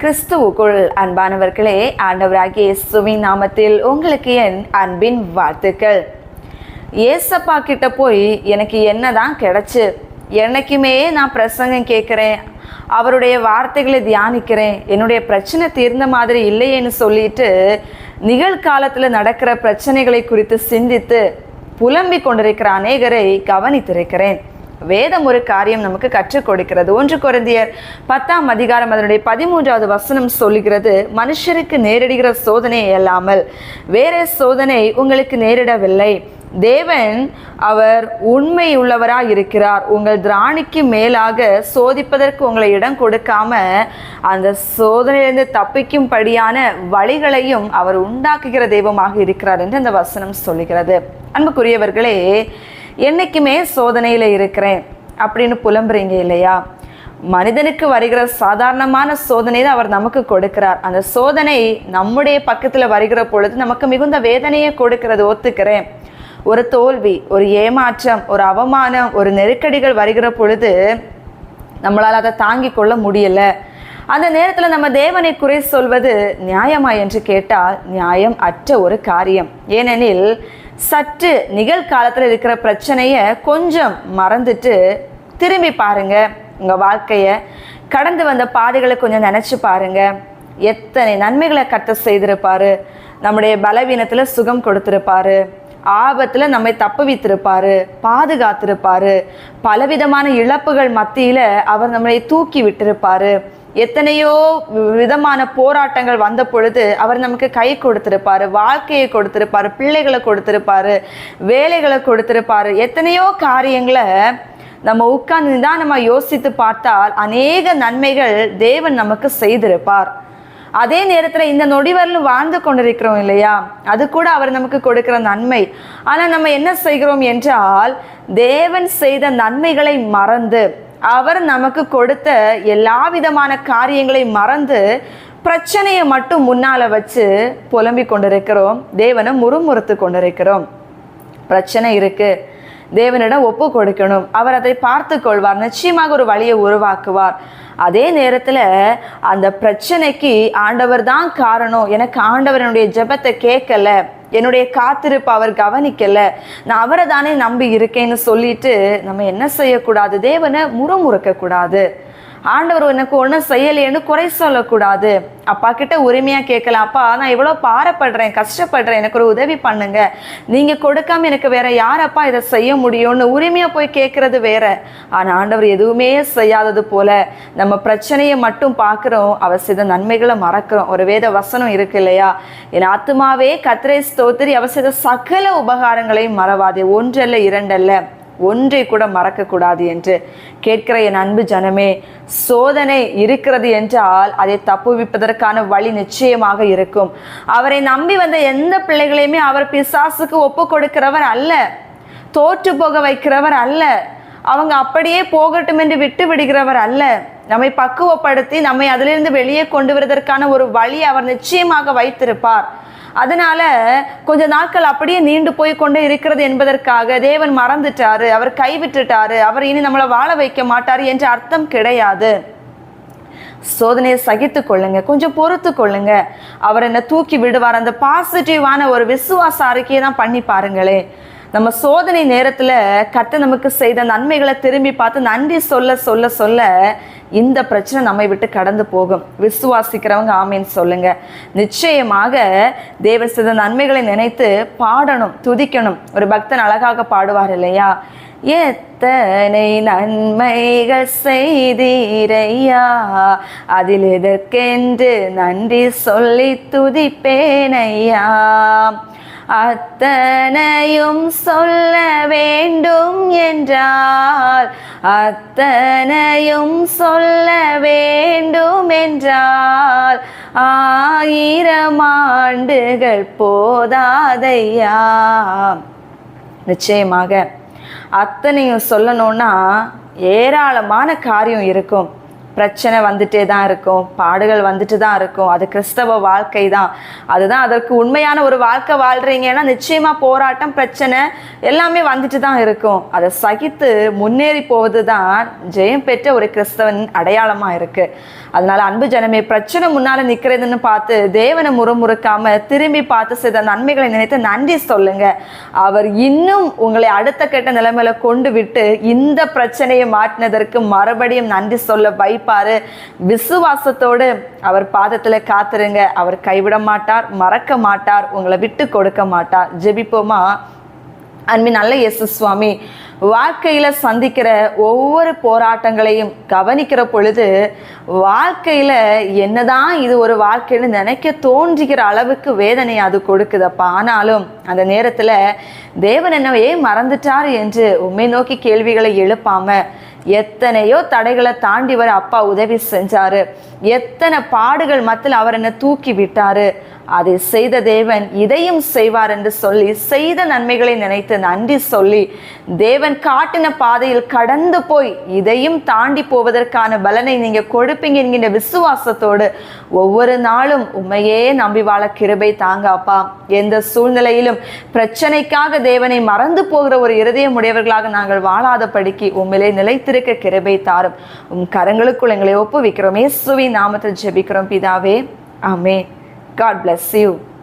கிறிஸ்துவுக்குள் அன்பானவர்களே ஆண்டவராகிய இயேசுவின் நாமத்தில் உங்களுக்கு என் அன்பின் வாழ்த்துக்கள். ஏசப்பா கிட்ட போய் எனக்கு என்னதான் கிடைச்சு? என்னைக்குமே நான் பிரசங்கம் கேட்குறேன் அவருடைய வார்த்தைகளை தியானிக்கிறேன் என்னுடைய பிரச்சனை தீர்ந்த மாதிரி இல்லையேன்னு சொல்லிட்டு நிகழ்காலத்தில் நடக்கிற பிரச்சனைகளை குறித்து சிந்தித்து புலம்பிக் கொண்டிருக்கிற அநேகரை கவனித்திருக்கிறேன். வேதம் ஒரு காரியம் நமக்கு கற்றுக் கொடுக்கிறது. ஒன்று குறைந்தியர் பத்தாம் அதிகாரம் அதனுடைய பதிமூன்றாவது வசனம் சொல்லுகிறது மனுஷருக்கு நேரிடுகிற சோதனை இல்லாமல் வேற சோதனை உங்களுக்கு நேரிடவில்லை. தேவன் அவர் உண்மை உள்ளவராக இருக்கிறார். உங்கள் திராணிக்கு மேலாக சோதிப்பதற்கு உங்களை இடம் கொடுக்காம அந்த சோதனையிலிருந்து தப்பிக்கும்படியான வழிகளையும் அவர் உண்டாக்குகிற தெய்வமாக இருக்கிறார் என்று அந்த வசனம் சொல்லுகிறது. அன்புக்குரியவர்களே என்னைக்குமே சோதனையில் இருக்கிறேன் அப்படின்னு புலம்புறீங்க இல்லையா? மனிதனுக்கு வருகிற சாதாரணமான சோதனை தான் அவர் நமக்கு கொடுக்கிறார். அந்த சோதனை நம்முடைய பக்கத்தில் வருகிற பொழுது நமக்கு மிகுந்த வேதனையை கொடுக்கிறது. ஒத்துக்கிறேன். ஒரு தோல்வி ஒரு ஏமாற்றம் ஒரு அவமானம் ஒரு நெருக்கடிகள் வருகிற பொழுது நம்மளால் அதை தாங்கிக் கொள்ள முடியல. அந்த நேரத்தில் நம்ம தேவனை குறை சொல்வது நியாயமா என்று கேட்டால் நியாயம் அற்ற ஒரு காரியம். ஏனெனில் சற்று நிகழ்காலத்தில் இருக்கிற பிரச்சனையை கொஞ்சம் மறந்துட்டு திரும்பி பாருங்க. உங்கள் வாழ்க்கையை கடந்து வந்த பாதைகளை கொஞ்சம் நினச்சி பாருங்க. எத்தனை நன்மைகளை கட்ட செய்திருப்பாரு. நம்முடைய பலவீனத்தில் சுகம் கொடுத்துருப்பாரு. ஆபத்தில் நம்மை தப்புவித்திருப்பாரு. பாதுகாத்திருப்பாரு. பலவிதமான இழப்புகள் மத்தியில் அவர் நம்மளை தூக்கி விட்டிருப்பாரு. எத்தனையோ விதமான போராட்டங்கள் வந்த பொழுது அவர் நமக்கு கை கொடுத்திருப்பாரு வாழ்க்கையை கொடுத்திருப்பாரு பிள்ளைகளை கொடுத்திருப்பாரு வேலைகளை கொடுத்திருப்பாரு. எத்தனையோ காரியங்களை நம்ம உட்கார்ந்து நிதானமாக யோசித்து பார்த்தால் அநேக நன்மைகள் தேவன் நமக்கு செய்திருப்பார். அதே நேரத்தில் இந்த நொடிவரிலும் வாழ்ந்து கொண்டிருக்கிறோம் இல்லையா? அது கூட அவர் நமக்கு கொடுக்கிற நன்மை. ஆனால் நம்ம என்ன செய்கிறோம் என்றால் தேவன் செய்த நன்மைகளை மறந்து அவர் நமக்கு கொடுத்த எல்லா விதமான காரியங்களை மறந்து பிரச்சனையை மட்டும் முன்னால வச்சு புலம்பிக் கொண்டிருக்கிறோம். தேவனை முறுமுறுத்து கொண்டிருக்கிறோம். பிரச்சனை இருக்குது தேவனிடம் ஒப்பு கொடுக்கணும் அவர் அதை பார்த்து கொள்வார் நிச்சயமாக ஒரு வழியை உருவாக்குவார். அதே நேரத்தில் அந்த பிரச்சனைக்கு ஆண்டவர் தான் காரணம். எனக்கு ஆண்டவர் என்னுடைய ஜெபத்தை கேட்கல. என்னுடைய காத்திருப்பு அவர் கவனிக்கல. நான் அவரை தானே நம்பி இருக்கேன்னு சொல்லிட்டு நம்ம என்ன செய்யக்கூடாது? தேவனை முறமுறுக்க கூடாது ஆண்டவர் எனக்கு ஒன்றும் செய்யலையேன்னு குறை சொல்லக்கூடாது. அப்பா கிட்ட உரிமையாக கேட்கலாம். அப்பா நான் இவ்வளோ பாரப்படுறேன் கஷ்டப்படுறேன் எனக்கு ஒரு உதவி பண்ணுங்க. நீங்கள் கொடுக்காம எனக்கு வேற யாரப்பா இதை செய்ய முடியும்னு உரிமையாக போய் கேட்குறது வேற. ஆனால் ஆண்டவர் எதுவுமே செய்யாதது போல நம்ம பிரச்சனையை மட்டும் பார்க்குறோம். அவர் செய்த நன்மைகளை மறக்கிறோம். ஒரு வேத வசனம் இருக்கு இல்லையா? என் ஆத்மாவே கத்திரை ஸ்தோத்திரி. அவர் செய்த சகல உபகாரங்களையும் மறவாதே. ஒன்றல்ல இரண்டல்ல. ஒன்றை கூட மறக்கக்கூடாது என்று கேட்கிற என் அன்பு ஜனமே சோதனை இருக்கிறது என்றால் அதை தப்புவிப்பதற்கான வழி நிச்சயமாக இருக்கும். அவரை நம்பி வந்த எந்த பிள்ளைகளையுமே அவர் பிசாசுக்கு ஒப்பு கொடுக்கிறவர் அல்ல தோற்று போக வைக்கிறவர் அல்ல அவங்க அப்படியே போகட்டும் என்று விட்டு விடுகிறவர் அல்ல. நம்மை பக்குவப்படுத்தி நம்மை அதிலிருந்து வெளியே கொண்டு வருவதற்கான ஒரு வழி அவர் நிச்சயமாக வைத்திருப்பார். அதனால கொஞ்ச நாட்கள் அப்படியே நீண்டு போய் கொண்டே இருக்கிறது என்பதற்காக தேவன் மறந்துட்டாரு. அவர் கைவிட்டுட்டாரு. அவர் இனி நம்மளை வாழ வைக்க மாட்டாரு என்ற அர்த்தம் கிடையாது. சோதனையை சகித்து கொள்ளுங்க. கொஞ்சம் பொறுத்து கொள்ளுங்க. அவர் என்ன தூக்கி விடுவார். அந்த பாசிட்டிவான ஒரு விசுவாச அறிக்கையை தான் பண்ணி பாருங்களே. நம்ம சோதனை நேரத்தில் கத்த நமக்கு செய்த நன்மைகளை திரும்பி பார்த்து நன்றி சொல்ல சொல்ல சொல்ல இந்த பிரச்சனை நம்மை விட்டு கடந்து போகும். விசுவாசிக்கிறவங்க ஆமேன்னு சொல்லுங்க. நிச்சயமாக தேவ சித நன்மைகளை நினைத்து பாடணும் துதிக்கணும். ஒரு பக்தன் அழகாக பாடுவார் இல்லையா? எத்தனை நன்மைகள் செய்தீரையா? அதில் எதற்கென்று நன்றி சொல்லி துதிப்பேனையா? அத்தனையும் சொல்ல வேண்டும் என்றால் அத்தனையும் சொல்ல வேண்டும் என்றால் ஆயிரம் ஆண்டுகள் போதாதையா? நிச்சயமாக அத்தனையும் சொல்லணும்னா ஏராளமான காரியம் இருக்கும். பிரச்சனை வந்துட்டே தான் இருக்கும் பாடுகள் வந்துட்டு தான் இருக்கும் அது கிறிஸ்தவ வாழ்க்கை தான். அதுதான் அதற்கு உண்மையான ஒரு வாழ்க்கை வாழ்றீங்கன்னா நிச்சயமா போராட்டம் பிரச்சனை எல்லாமே வந்துட்டு தான் இருக்கும். அதை சகித்து முன்னேறி போவது தான் ஜெயம் பெற்ற ஒரு கிறிஸ்தவன் அடையாளமா இருக்கு. அதனால அன்பு ஜனமே பிரச்சனை முன்னால நிக்கிறதுன்னு பார்த்து தேவனை முறுமுறுக்காம திரும்பி பார்த்து செய்த நன்மைகளை நினைத்து நன்றி சொல்லுங்க. அவர் இன்னும் உங்களை அடுத்த கெட்ட நிலைமையில கொண்டு விட்டு இந்த பிரச்சனையை மாற்றினதற்கு மறுபடியும் நன்றி சொல்ல வைப்பாரு விசுவாசத்தோடு அவர் பாதத்துல காத்துருங்க. அவர் கைவிட மாட்டார் மறக்க மாட்டார் உங்களை விட்டு கொடுக்க மாட்டார். ஜெபிப்போமா? அன்பின் நல்ல இயேசு சுவாமி வாழ்க்கையில சந்திக்கிற ஒவ்வொரு போராட்டங்களையும் கவனிக்கிற பொழுது வாழ்க்கையில என்னதான் இது ஒரு வாழ்க்கைன்னு நினைக்க தோன்றுகிற அளவுக்கு வேதனை அது கொடுக்குதப்பா. ஆனாலும் அந்த நேரத்துல தேவன் என்னவையே மறந்துட்டார் என்று உண்மை நோக்கி கேள்விகளை எழுப்பாம எத்தனையோ தடைகளை தாண்டி வர அப்பா உதவி செஞ்சாரு. எத்தனை பாடுகள் மத்தியில் அவர் என்ன தூக்கி விட்டாரு. அதை செய்த தேவன் இதையும் செய்வார் என்று சொல்லி செய்த நன்மைகளை நினைத்து நன்றி சொல்லி தேவன் காட்டின பாதையில் கடந்து போய் இதையும் தாண்டி போவதற்கான பலனை நீங்கள் கொடுப்பீங்க என்கின்ற விசுவாசத்தோடு ஒவ்வொரு நாளும் உண்மையே நம்பி வாழ கிருபை தாங்க அப்பா. எந்த சூழ்நிலையிலும் பிரச்சனைக்காக தேவனை மறந்து போகிற ஒரு இருதயம் உடையவர்களாக நாங்கள் வாழாத படிக்கி உண்மையிலே நிலைத்திருக்க கிருபை தாரும். உம் கரங்களுக்குள் எங்களை ஒப்புவிக்கிறோம். இயேசுவின் நாமத்தில் ஜெபிக்கிறோம். பிதாவே ஆமே God bless you.